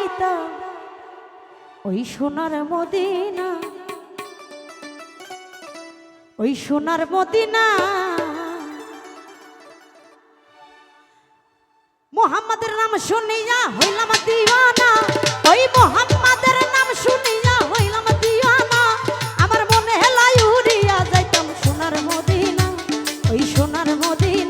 যাইতাম ওই সোনার মদিনা, ওই সোনার মদিনা। মোহাম্মদের নাম শুনিয়া হইলাম দিওয়ানা। ওই মোহাম্মদের নাম শুনিয়া হইলাম দিওয়ানা। আমার মনে হেলাই উড়িয়া যাইতাম সোনার মদিনা, ওই সোনার মদিনা।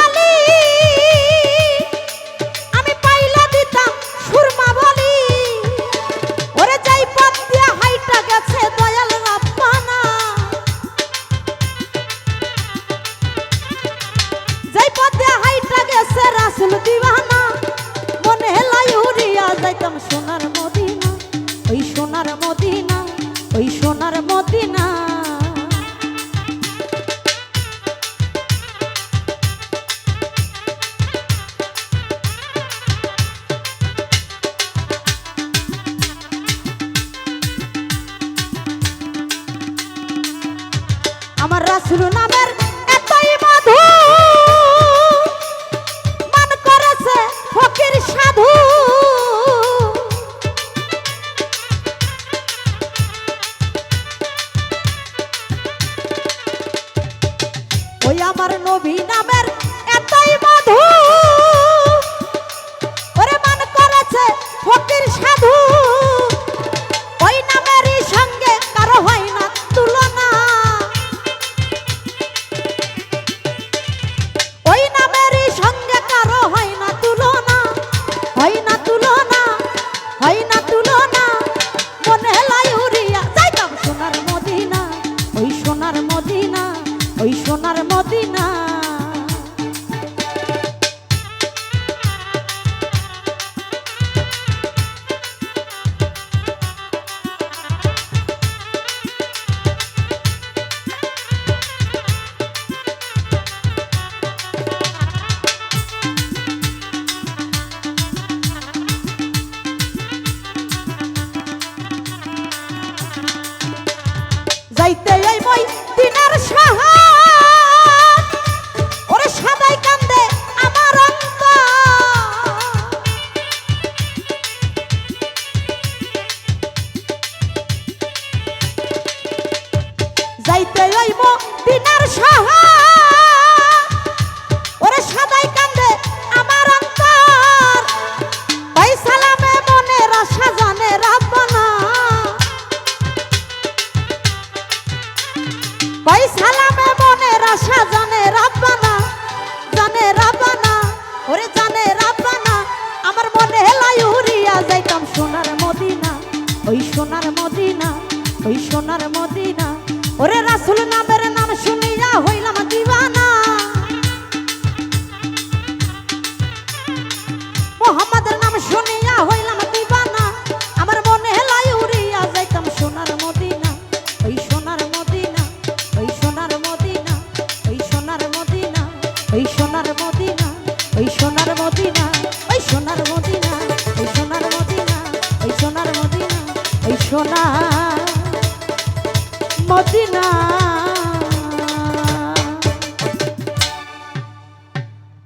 সোনার মদিনা ওই সোনার মদিনা ওই সোনার মদিনা। আমার রাসুল নামের ওই আমার নবী নামের যাইতে এই মই দিনার সাহার। ওরে সাদাই কান্দে আমার অন্ত যাইতে এই মো দিনার আশা, জানে রাব্বানা জানে রাব্বানা, ওরে জানে রাব্বানা, আমার মনে হেলাই উড়িয়া যাইতাম সোনার মদিনা, ওই সোনার মদিনা, ওই সোনার মদিনা, ওরে রাসুল নাম সোনার মদিনা, ওই সোনার মদিনা, ওই সোনার মদিনা, ওই সোনার মদিনা, ওই সোনার মদিনা, ওই সোনার মদিনা।